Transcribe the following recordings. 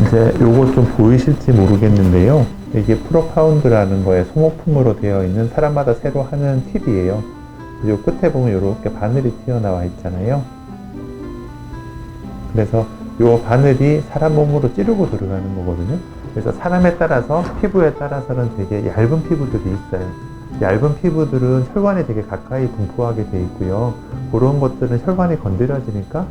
이제 요거 좀 보이실지 모르겠는데요. 이게 프로파운드라는 거에 소모품으로 되어 있는 사람마다 새로 하는 팁이에요. 요 끝에 보면 이렇게 바늘이 튀어나와 있잖아요. 그래서 요 바늘이 사람 몸으로 찌르고 들어가는 거거든요. 그래서 사람에 따라서 피부에 따라서는 되게 얇은 피부들이 있어요. 얇은 피부들은 혈관이 되게 가까이 분포하게 돼 있고요. 그런 것들은 혈관이 건드려지니까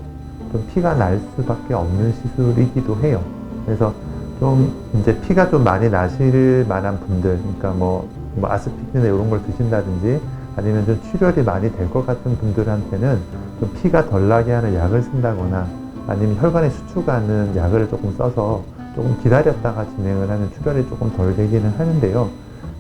좀 피가 날 수밖에 없는 시술이기도 해요. 그래서 좀 이제 피가 좀 많이 나실 만한 분들, 그러니까 뭐, 뭐 아스피린이나 이런 걸 드신다든지 아니면 좀 출혈이 많이 될 것 같은 분들한테는 좀 피가 덜 나게 하는 약을 쓴다거나 아니면 혈관에 수축하는 약을 조금 써서 조금 기다렸다가 진행을 하면 출혈이 조금 덜 되기는 하는데요.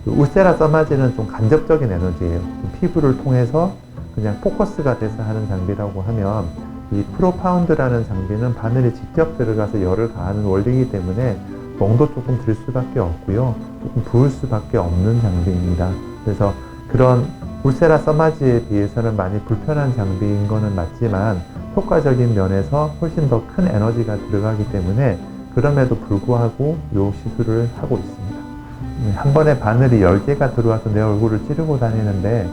그 울세라 써마지는 좀 간접적인 에너지예요. 피부를 통해서 그냥 포커스가 돼서 하는 장비라고 하면 이 프로파운드라는 장비는 바늘이 직접 들어가서 열을 가하는 원리이기 때문에 농도 조금 들 수밖에 없고요. 조금 부을 수밖에 없는 장비입니다. 그래서 그런 울세라 써마지에 비해서는 많이 불편한 장비인 거는 맞지만 효과적인 면에서 훨씬 더 큰 에너지가 들어가기 때문에 그럼에도 불구하고 요 시술을 하고 있습니다. 음, 한 번에 바늘이 10개가 들어와서 내 얼굴을 찌르고 다니는데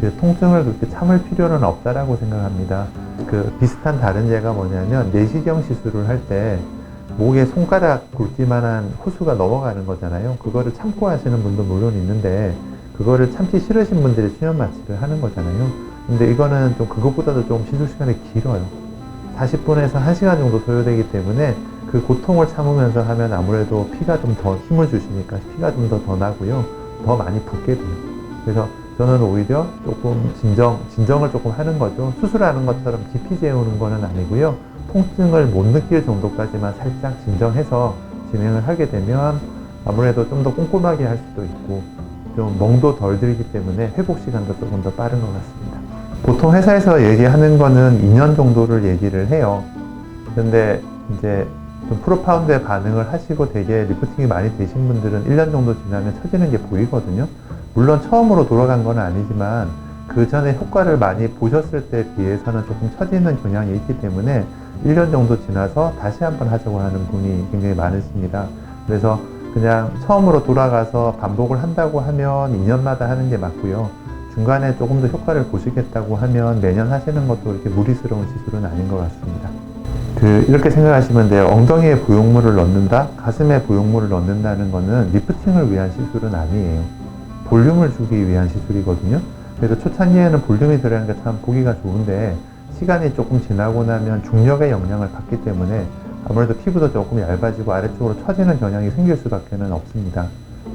그 통증을 그렇게 참을 필요는 없다라고 생각합니다. 그 비슷한 다른 예가 뭐냐면 내시경 시술을 할 때 목에 손가락 굵기만한 호수가 넘어가는 거잖아요. 그거를 참고 하시는 분도 물론 있는데 그거를 참기 싫으신 분들이 수면 마취를 하는 거잖아요. 근데 이거는 좀 그것보다도 좀 시술 시간이 길어요. 40분에서 1시간 정도 소요되기 때문에 그 고통을 참으면서 하면 아무래도 피가 좀 더 힘을 주시니까 피가 좀 더더 나고요. 더 많이 붓게 돼요. 그래서 저는 오히려 조금 진정, 진정을 조금 하는 거죠. 수술하는 것처럼 깊이 재우는 거는 아니고요. 통증을 못 느낄 정도까지만 살짝 진정해서 진행을 하게 되면 아무래도 좀 더 꼼꼼하게 할 수도 있고 좀 멍도 덜 들기 때문에 회복 시간도 조금 더 빠른 것 같습니다. 보통 회사에서 얘기하는 거는 2년 정도를 얘기를 해요. 근데 이제 좀 프로파운드에 반응을 하시고 되게 리프팅이 많이 되신 분들은 1년 정도 지나면 처지는 게 보이거든요. 물론 처음으로 돌아간 건 아니지만 그 전에 효과를 많이 보셨을 때 비해서는 조금 처지는 경향이 있기 때문에 1년 정도 지나서 다시 한번 하자고 하는 분이 굉장히 많으십니다. 그래서 그냥 처음으로 돌아가서 반복을 한다고 하면 2년마다 하는 게 맞고요. 중간에 조금 더 효과를 보시겠다고 하면 매년 하시는 것도 이렇게 무리스러운 시술은 아닌 것 같습니다. 그 이렇게 생각하시면 돼요. 엉덩이에 부용물을 넣는다, 가슴에 부용물을 넣는다는 거는 리프팅을 위한 시술은 아니에요. 볼륨을 주기 위한 시술이거든요. 그래서 초창기에는 볼륨이 들어가는 게 참 보기가 좋은데 시간이 조금 지나고 나면 중력의 영향을 받기 때문에 아무래도 피부도 조금 얇아지고 아래쪽으로 처지는 경향이 생길 수밖에는 없습니다.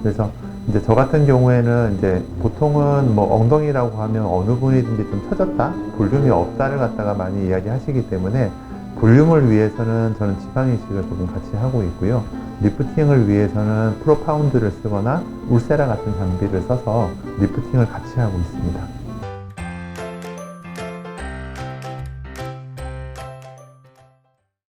그래서 이제 저 같은 경우에는 이제 보통은 뭐 엉덩이라고 하면 어느 부위든지 좀 처졌다, 볼륨이 없다를 갖다가 많이 이야기하시기 때문에 볼륨을 위해서는 저는 지방 이식을 조금 같이 하고 있고요. 리프팅을 위해서는 프로파운드를 쓰거나 울세라 같은 장비를 써서 리프팅을 같이 하고 있습니다.